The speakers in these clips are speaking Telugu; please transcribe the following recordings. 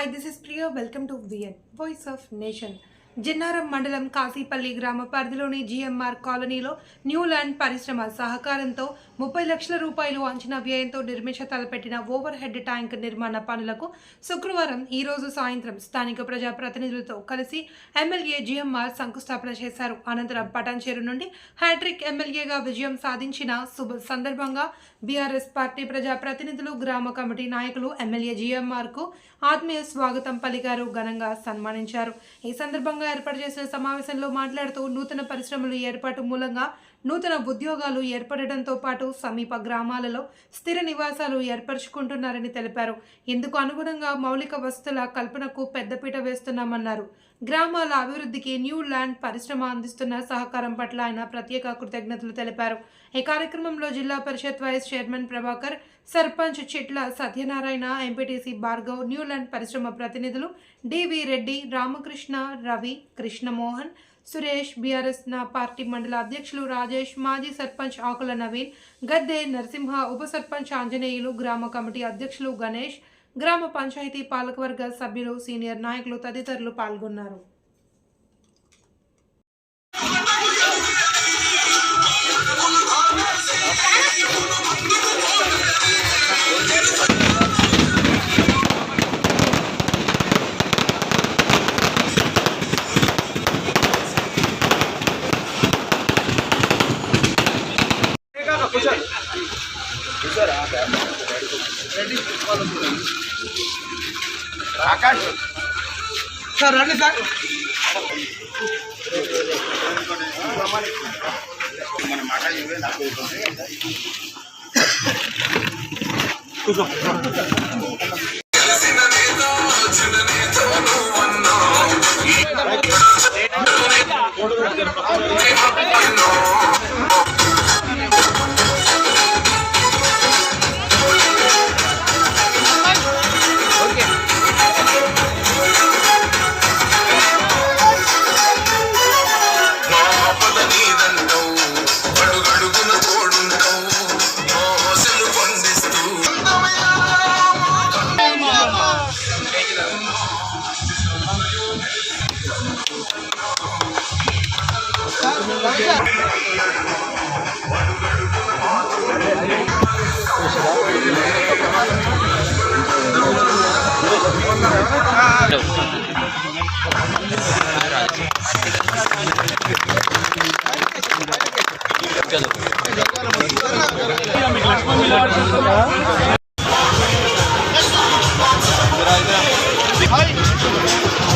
Welcome to VN voice of nation Jinnaram మండలం కాశీపల్లి గ్రామ పరిధిలోని జిఎంఆర్ కాలనీలో న్యూ ల్యాండ్ పరిశ్రమ సహకారంతో ముప్పై లక్షల రూపాయలు అంచనా వ్యయంతో నిర్మించ తలపెట్టిన ఓవర్ హెడ్ ట్యాంక్ నిర్మాణ పనులకు శుక్రవారం ఈరోజు సాయంత్రం స్థానిక ప్రజా ప్రతినిధులతో కలిసి ఎమ్మెల్యే జిఎంఆర్ శంకుస్థాపన చేశారు. అనంతరం పటాన్చేరు నుండి హ్యాట్రిక్ ఎమ్మెల్యేగా విజయం సాధించిన శుభ సందర్భంగా బీఆర్ఎస్ పార్టీ ప్రజా ప్రతినిధులు గ్రామ కమిటీ నాయకులు ఎమ్మెల్యే జీఎంఆర్కు ఆత్మీయ స్వాగతం పలికారు. ఘనంగా సన్మానించారు. ఈ సందర్భంగా ఏర్పాటు చేసిన సమావేశంలో మాట్లాడుతూ నూతన పరిశ్రమలు ఏర్పాటు మూలంగా నూతన ఉద్యోగాలు ఏర్పడటంతో పాటు సమీప గ్రామాలలో స్థిర నివాసాలు ఏర్పరచుకుంటున్నారని తెలిపారు. ఇందుకు అనుగుణంగా మౌలిక వసతుల కల్పనకు పెద్దపీట వేస్తున్నామన్నారు. గ్రామాల అభివృద్ధికి న్యూ ల్యాండ్ పరిశ్రమ అందిస్తున్న సహకారం పట్ల ఆయన ప్రత్యేక కృతజ్ఞతలు తెలిపారు. ఈ కార్యక్రమంలో జిల్లా పరిషత్ vice chairman Prabhakar sarpanch Chitla Satyanarayana MPTC Bhargav Newland పరిశ్రమ ప్రతినిధులు డివి రెడ్డి రామకృష్ణ రవి కృష్ణమోహన్ సురేష్ బీఆర్ఎస్ నా పార్టీ మండల అధ్యక్షులు రాజేష్ మాజీ సర్పంచ్ ఆకుల నవీన్ గద్దె నరసింహ ఉప సర్పంచ్ ఆంజనేయులు గ్రామ కమిటీ అధ్యక్షులు గణేష్ గ్రామ పంచాయతీ పాలకవర్గ సభ్యులు సీనియర్ నాయకులు తదితరులు పాల్గొన్నారు. ఆకాష్ సార్ రండి సార్. మన మాట ఇవే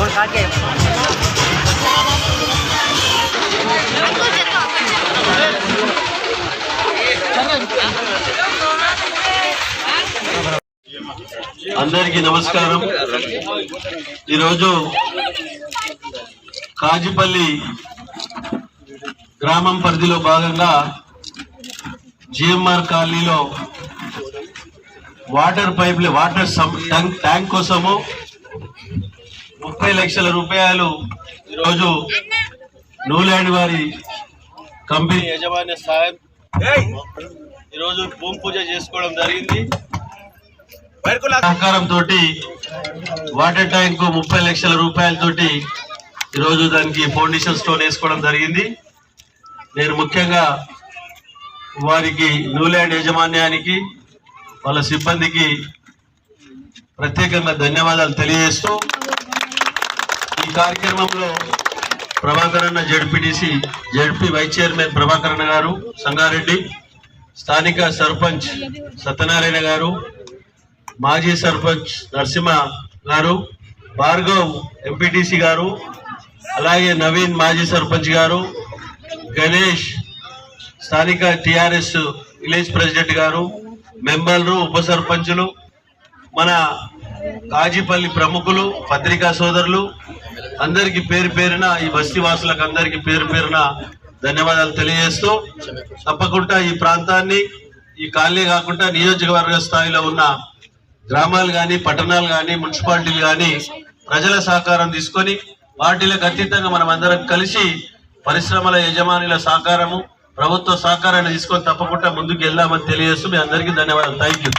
और खा के అందరికీ నమస్కారం. ఈరోజు కాజిపల్లి గ్రామం పరిధిలో భాగంగా జిఎంఆర్ కాలనీలో వాటర్ పైప్ వాటర్ ట్యాంక్ కోసము ముప్పై లక్షల రూపాయలు ఈరోజు నూలాండ్ వారి కంపెనీ యజమాని సాయం ఈరోజు భూమి పూజ చేసుకోవడం జరిగింది. సహకారంతో వాటర్ ట్యాంక్ ముప్పై లక్షల రూపాయలతోటి ఈరోజు దానికి ఫౌండేషన్ స్టోన్ వేసుకోవడం జరిగింది. నేను ముఖ్యంగా వారికి న్యూలాండ్ యాజమాన్యానికి వాళ్ళ సిబ్బందికి ప్రత్యేకంగా ధన్యవాదాలు తెలియజేస్తూ ఈ కార్యక్రమంలో ప్రభాకర్ అన్న ZPTC ZP vice chairman Prabhakar అన్న గారు సంగారెడ్డి స్థానిక సర్పంచ్ సత్యనారాయణ గారు మాజీ సర్పంచ్ నరసింహ గారు భార్గవ్ ఎంపీటీసీ గారు అలాగే నవీన్ మాజీ సర్పంచ్ గారు గణేష్ స్థానిక టిఆర్ఎస్ విలేజ్ ప్రెసిడెంట్ గారు మెంబర్లు ఉప సర్పంచులు మన కాజీపల్లి ప్రముఖులు పత్రికా సోదరులు అందరికి పేరు పేరున ఈ బస్తీ వాసులకు అందరికి పేరు పేరున ధన్యవాదాలు తెలియజేస్తూ తప్పకుండా ఈ ప్రాంతాన్ని ఈ కాలనీ కాకుండా నియోజకవర్గ స్థాయిలో ఉన్న గ్రామాలు కానీ పట్టణాలు కానీ మున్సిపాలిటీలు కానీ ప్రజల సహకారం తీసుకొని వాటిలకు అతీతంగా మనం అందరం కలిసి పరిశ్రమల యజమానుల సహకారము ప్రభుత్వ సహకారాన్ని తీసుకొని తప్పకుండా ముందుకు వెళ్దామని తెలియజేస్తూ మీ అందరికీ ధన్యవాదాలు. Thank you